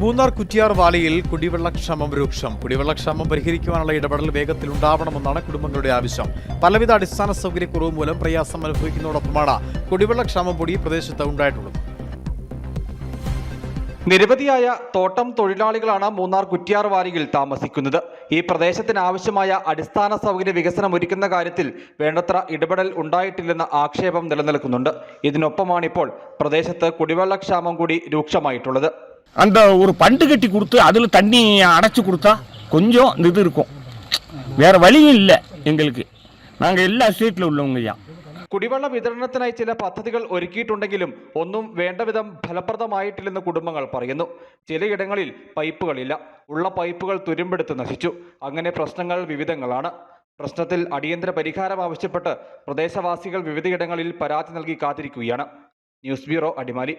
മൂന്നാർ കുറ്റിയാർ വാലിയിൽ കുടിവെള്ളക്ഷാമം രൂക്ഷം. കുടിവെള്ളക്ഷാമം പരിഹരിക്കുവാനുള്ള ഇടപെടൽ വേഗത്തിൽ ഉണ്ടാവണമെന്നാണ് കുടുംബങ്ങളുടെ ആവശ്യം. പലവിധ അടിസ്ഥാന സൗകര്യക്കുറവ് മൂലം പ്രയാസം അനുഭവിക്കുന്നതോടൊപ്പമാണ് കുടിവെള്ളക്ഷാമം കൂടി പ്രദേശത്ത് ഉണ്ടായിട്ടുള്ളത്. നിരവധിയായ തോട്ടം തൊഴിലാളികളാണ് മൂന്നാർ കുറ്റിയാർ വാലിയിൽ താമസിക്കുന്നത്. ഈ പ്രദേശത്തിന് ആവശ്യമായ അടിസ്ഥാന സൗകര്യ വികസനം ഒരുക്കുന്ന കാര്യത്തിൽ വേണ്ടത്ര ഇടപെടൽ ഉണ്ടായിട്ടില്ലെന്ന ആക്ഷേപം നിലനിൽക്കുന്നുണ്ട്. ഇതിനൊപ്പമാണിപ്പോൾ പ്രദേശത്ത് കുടിവെള്ളക്ഷാമം കൂടി രൂക്ഷമായിട്ടുള്ളത്. அந்த ஒரு பண்டு கட்டி கொடுத்து அதில் தண்ணி அடைச்சி கொடுத்தா கொஞ்சம் இந்த இது இருக்கும் வேற வழியும் இல்லை எங்களுக்கு நாங்கள் எல்லா ஸ்டேட்டில் உள்ளவங்க ஐயா കുടിവെള്ള വിതരണത്തിനായി ചില പദ്ധതികൾ ഒരുക്കിയിട്ടുണ്ടെങ്കിലും ഒന്നും വേണ്ടവിധം ഫലപ്രദമായിട്ടില്ലെന്ന് കുടുംബങ്ങൾ പറയുന്നു ചിലയിടങ്ങളിൽ പൈപ്പുകളില്ല ഉള്ള പൈപ്പുകൾ തുരുമ്പെടുത്ത് നശിച്ചു അങ്ങനെ പ്രശ്നങ്ങൾ വിവിധങ്ങളാണ് പ്രശ്നത്തിൽ അടിയന്തര പരിഹാരം ആവശ്യപ്പെട്ട് പ്രദേശവാസികൾ വിവിധയിടങ്ങളിൽ പരാതി നൽകി കാത്തിരിക്കുകയാണ് ന്യൂസ് ബ്യൂറോ അടിമാലി